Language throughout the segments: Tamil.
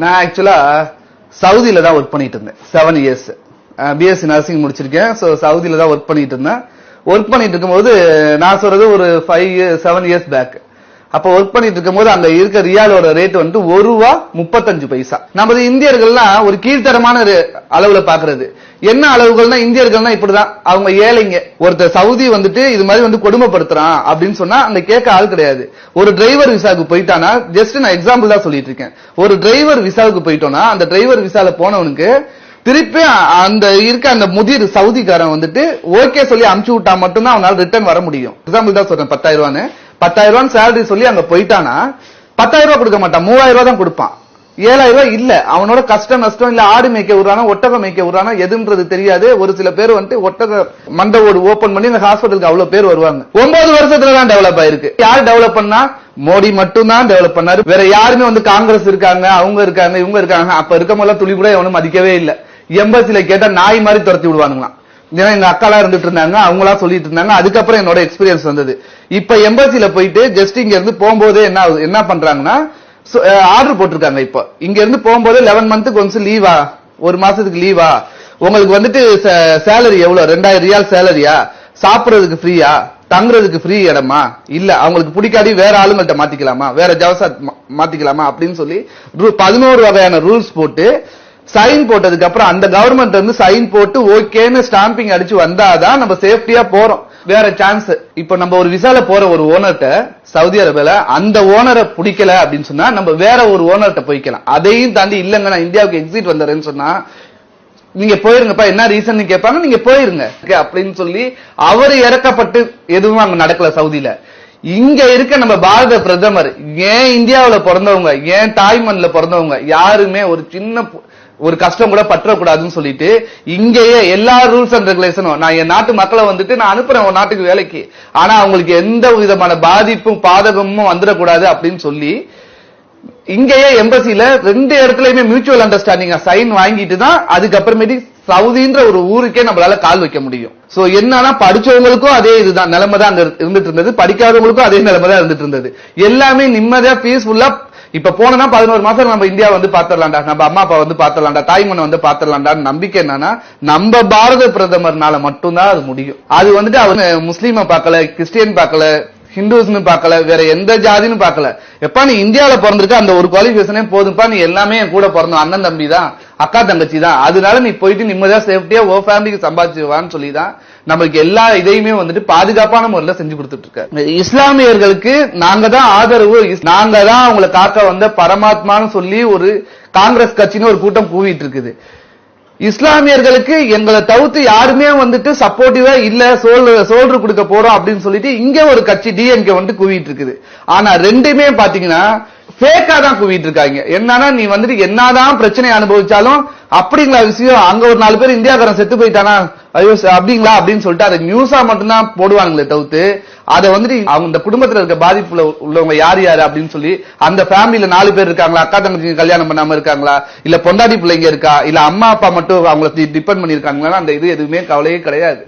நான் ஆக்சுவலா சவுதியில தான் ஒர்க் பண்ணிட்டு இருந்தேன். செவன் இயர்ஸ் பிஎஸ்சி நர்சிங் முடிச்சிருக்கேன். ஸோ சவுதியில தான் ஒர்க் பண்ணிட்டு இருந்தேன். ஒர்க் பண்ணிட்டு இருக்கும்போது நான் சொல்றது ஒரு ஃபைவ் செவன் இயர்ஸ் பேக் அப்போ ஒர்க் பண்ணிட்டு இருக்கும்போது அங்க இருக்க ரியாலோட ரேட் வந்து ஒரு ரூபா முப்பத்தஞ்சு பைசா. நமது இந்தியர்கள்லாம் ஒரு கீழ்த்தரமான அளவுல பாக்குறது. என்ன அளவுகள்னா இந்தியர்கள்னா இப்படிதான். அவங்க ஏழைங்க. ஒருத்தர் சவுதி வந்துட்டு இது மாதிரி வந்து கொடுமைப்படுத்துறான் அப்படின்னு சொன்னா அந்த கேட்க ஆள் கிடையாது. ஒரு டிரைவர் விசாவுக்கு போயிட்டானா ஜஸ்ட் நான் எக்ஸாம்பிள் தான் சொல்லிட்டு இருக்கேன். ஒரு டிரைவர் விசாவுக்கு போயிட்டோம்னா அந்த டிரைவர் விசால போனவனுக்கு திருப்பி அந்த இருக்க அந்த முதிர் சவுதிக்காரன் வந்துட்டு ஓகே சொல்லி அமுச்சு விட்டா மட்டும்தான் அவனால ரிட்டர்ன் வர முடியும். எக்ஸாம்பிள் தான் சொல்றேன் பத்தாயிரம் ரூபான்னு. பத்தாயிரம் ரூபான்னு சேலரி சொல்லி அங்க போயிட்டானா பத்தாயிரம் ரூபாய் கொடுக்க மாட்டான். மூவாயிரம் ரூபாய் தான் கொடுப்பான். ஏழாயிரம் ரூபாய் இல்ல. அவனோட கஷ்டம் நஷ்டம் இல்ல ஆடு மேய்க்க விடுறானா ஒட்டகம் மேய்க்க விடுறானா எதுன்றது தெரியாது. ஒரு சில பேர் வந்து ஒட்டக மண்டை ஓடு ஓபன் பண்ணி இந்த ஹாஸ்பிட்டலுக்கு அவ்வளவு பேர் வருவாங்க. ஒன்பது வருஷத்துல தான் டெவலப் ஆயிருக்கு. யார் டெவலப் பண்ணா? மோடி மட்டும் தான் டெவலப் பண்ணாரு. வேற யாருமே வந்து காங்கிரஸ் இருக்காங்க அவங்க இருக்காங்க இவங்க இருக்காங்க. அப்ப இருக்கமெல்லாம் துளி கூட எவனும் மதிக்கவே இல்ல. எம்பசில கேட்டா நாய் மாதிரி துரத்தி விடுவானுங்களாம். ஏன்னா எங்க அக்காலாம் இருந்துட்டு இருந்தாங்க அவங்களா சொல்லிட்டு இருந்தாங்க அதுக்கப்புறம் என்னோட எக்ஸ்பீரியன்ஸ் வந்தது. இப்ப எம்பசில போயிட்டு ஜஸ்ட் இங்க இருந்து போகும்போதே என்ன ஆகுது- என்ன பண்றாங்கன்னா ஆர்டர் போட்டிருக்காங்க இப்போ. இங்க இருந்து போகும்போது லெவன் மந்த்துக்கு ஒன்ஸ் லீவா ஒரு மாசத்துக்கு லீவா உங்களுக்கு வந்துட்டு சேலரி எவ்வளவு? ரெண்டாயிரம் ரியால் சேலரியா சாப்பிடுறதுக்கு ஃப்ரீயா தங்குறதுக்கு ஃப்ரீ இடமா? இல்ல அவங்களுக்கு பிடிக்காடி வேற ஆளுங்கள்ட்ட மாத்திக்கலாமா? வேற ஜவசா மாத்திக்கலாமா? அப்படின்னு சொல்லி பதினோரு வகையான ரூல்ஸ் போட்டு சைன் போட்டதுக்கு அப்புறம் அந்த கவர்மெண்ட் வந்து சைன் போட்டு ஓகேன்னு ஸ்டாம்பிங் அடிச்சு வந்தாதான் நம்ம சேஃப்டியா போறோம். வேற சான்ஸ் இப்ப நம்ம ஒரு விசால போற ஒரு ஓனர்ட்ட சவுதி அரேபியால அந்த ஓனரை பிடிக்கல அப்படின்னு சொன்னா நம்ம வேற ஒரு ஓனர்ட்ட போய்க்கலாம். அதையும் தாண்டி இல்லங்க நான் இந்தியாவுக்கு எக்ஸிட் வந்துறேன்னு சொன்னா நீங்க போயிருங்கப்பா என்ன ரீசன் கேட்பாங்க நீங்க போயிருங்க. அப்படின்னு சொல்லி அவர் இறக்கப்பட்டு எதுவும் அங்க நடக்கல சவுதியில. இங்க இருக்க நம்ம பாரத பிரதமர் ஏன் இந்தியாவில பிறந்தவங்க ஏன் தாய்மண்ல பிறந்தவங்க யாருமே ஒரு சின்ன ஒரு கஷ்டம் கூட பற்றக்கூடாதுன்னு சொல்லிட்டு இங்கேயே எல்லா ரூல்ஸ் அண்ட் ரெகுலேஷனும் நான் என் நாட்டு மக்களை வந்துட்டு நான் அனுப்புறேன் உன் நாட்டுக்கு வேலைக்கு. ஆனா அவங்களுக்கு எந்த விதமான பாதிப்பும் பாதகமும் வந்துடக்கூடாது அப்படின்னு சொல்லி இங்கேயே எம்பசியில ரெண்டு இடத்துலயுமே மியூச்சுவல் அண்டர்ஸ்டாண்டிங் சைன் வாங்கிட்டு தான் அதுக்கப்புறமேட்டு சவுதின்ற ஒரு ஊருக்கே நம்மளால கால் வைக்க முடியும். சோ என்னன்னா படிச்சவங்களுக்கும் அதே இதுதான் நிலைமை தான் அங்க இருந்துட்டு இருந்தது படிக்காதவங்களுக்கும் அதே நிலைமை தான் இருந்துட்டு இருந்தது. எல்லாமே நிம்மதியா பீஸ்ஃபுல்லா இப்ப போனா பதினோரு மாசம் நம்ம இந்தியா வந்து பாத்திரலாம்டா நம்ம அம்மா அப்பா வந்து பாத்திரலாம்டா தாய்மண்ணை வந்து பாத்திரலாம்டா நம்பிக்கை என்னன்னா நம்ம பாரத பிரதமர்னால மட்டும்தான் அது முடியும். அது வந்துட்டு அவங்க முஸ்லீமை பார்க்கல கிறிஸ்டியன் பார்க்கல ஹிந்துஸ்னு பார்க்கல வேற எந்த ஜாதின்னு பார்க்கல. எப்பா நீ இந்தியாவில பிறந்திருக்க அந்த ஒரு குவாலிஃபிகேஷனே போதும்ப்பா நீ எல்லாமே என் கூட பிறந்தோம். அண்ணன் தம்பி தான் அக்கா தங்கச்சி தான். அதனால நீ போயிட்டு நிம்மதியா சேஃப்டியா ஓ ஃபேமிலிக்கு சம்பாதிச்சுவான்னு சொல்லி தான் நம்மளுக்கு எல்லா இதையுமே வந்துட்டு பாதுகாப்பான முறையில செஞ்சு கொடுத்துட்டு இருக்க இஸ்லாமியர்களுக்கு நாங்க தான் ஆதரவு நாங்க தான் அவங்களை காக்க வந்த பரமாத்மான்னு சொல்லி ஒரு காங்கிரஸ் கட்சின்னு ஒரு கூட்டம் கூவிட்டு இருக்குது இஸ்லாமியர்களுக்கு எங்களை தவிர்த்து யாருமே வந்துட்டு சப்போர்ட்டிவா இல்ல சோல் சோல்டர் கொடுக்க போறோம் அப்படின்னு சொல்லிட்டு இங்க ஒரு கட்சி டிஎம்கே வந்து குவிட்டு இருக்குது ஆனா ரெண்டுமே பாத்தீங்கன்னா ஃபேக்கா தான் குவிட்டு இருக்காங்க. என்னன்னா நீ வந்துட்டு என்னதான் பிரச்சனை அனுபவிச்சாலும் அப்படிங்களா விஷயம்? அங்க ஒரு நாலு பேர் இந்தியாக்காரன் செத்து போயிட்டானா? ஐயோ அப்படிங்களா? அப்படின்னு சொல்லிட்டு அதை நியூஸா மட்டும்தான் போடுவாங்களே தவிர்த்து அதை வந்துட்டு அவங்க இந்த குடும்பத்துல இருக்க பாதிப்புல உள்ளவங்க யார் யாரு அப்படின்னு சொல்லி அந்த ஃபேமிலியில நாலு பேர் இருக்காங்களா? அக்கா தங்கச்சி கல்யாணம் பண்ணாம இருக்காங்களா? இல்ல பொண்டாட்டி பிள்ளைங்க இருக்கா? இல்ல அம்மா அப்பா மட்டும் அவங்களை டிபெண்ட் பண்ணிருக்காங்களா அந்த இது எதுவுமே கவலையே கிடையாது.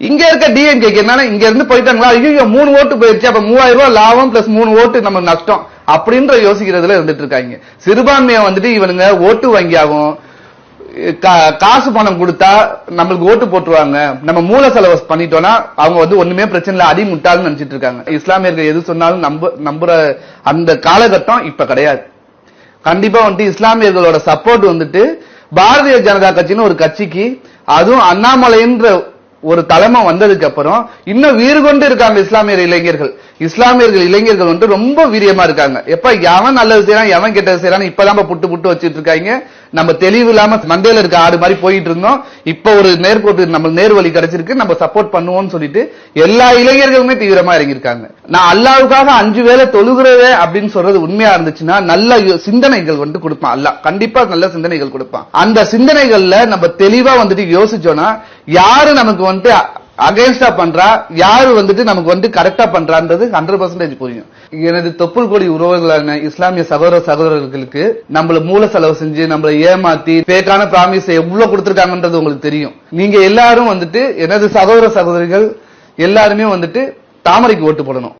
இங்க இருக்க டிஎம்கேக்கு என்னன்னா இங்க இருந்து போயிட்டாங்களா? ஐயோ மூணு ஓட்டு போயிருச்சு. அப்ப மூவாயிரம் ரூபாய் லாபம் பிளஸ் மூணு ஓட்டு நம்ம நஷ்டம் அப்படின்ற யோசிக்கிறதுல இருந்துட்டு இருக்காங்க சிறுபான்மையை வந்துட்டு இவனுங்க ஓட்டு வங்கியாகும் கா- காசு பணம் கொடுத்தா நம்மளுக்கு ஓட்டு போட்டுருவாங்க. நம்ம மூல செலவு பண்ணிட்டோம்னா அவங்க வந்து ஒண்ணுமே பிரச்சனை இல்ல அடி முட்டாள்னு நினைச்சிட்டு இருக்காங்க இஸ்லாமியர்கள் எது சொன்னாலும் நம்ப நம்புற அந்த காலகட்டம் இப்ப கிடையாது. கண்டிப்பா வந்துட்டு இஸ்லாமியர்களோட சப்போர்ட் வந்துட்டு பாரதிய ஜனதா கட்சின்னு ஒரு கட்சிக்கு அதுவும் அண்ணாமலைன்ற ஒரு தலைமை வந்ததுக்கு அப்புறம் இன்னும் வீறு கொண்டு இருக்காங்க இஸ்லாமியர் இளைஞர்கள். இஸ்லாமியர்கள் இளைஞர்கள் வந்து ரொம்ப வீரியமா இருக்காங்க. எப்ப எவன் நல்லது செய்யறான் எவன் கெட்டது செய்யறான் இப்பதான் புட்டு புட்டு வச்சிட்டு இருக்காங்க. நம்ம தெளிவு இல்லாம மண்டையில இருக்க ஆடு மாதிரி போயிட்டு இருந்தோம். இப்ப ஒரு நேர்கோட்டு நம்ம நேர்வழி கிடைச்சிருக்கு. நம்ம சப்போர்ட் பண்ணுவோம்னு சொல்லிட்டு எல்லா இளைஞர்களுமே தீவிரமா இறங்கியிருக்காங்க. நான் அல்லாவுக்காக அஞ்சு வேளை தொழுகிறதே அப்படின்னு சொல்றது உண்மையா இருந்துச்சுன்னா நல்ல சிந்தனைகள் வந்து கொடுப்பான் அல்ல கண்டிப்பா நல்ல சிந்தனைகள் கொடுப்பான். அந்த சிந்தனைகள்ல நம்ம தெளிவா வந்துட்டு யோசிச்சோம்னா யாரு நமக்கு வந்துட்டு அகைன்ஸ்டா பண்றா யாரு வந்துட்டு நமக்கு வந்து கரெக்டா பண்றான்றது ஹண்ட்ரட் பர்சன்டேஜ் புரியும். எனது தொப்புள் கொடி உறவுகளான இஸ்லாமிய சகோதர சகோதரர்களுக்கு நம்மள மூல செலவு செஞ்சு நம்மள ஏமாத்தி பேக்கான பிராமிஸ் எவ்வளவு கொடுத்துருக்காங்கன்றது உங்களுக்கு தெரியும். நீங்க எல்லாரும் வந்துட்டு எனது சகோதர சகோதரிகள் எல்லாருமே வந்துட்டு தாமரைக்கு ஓட்டு போடணும்.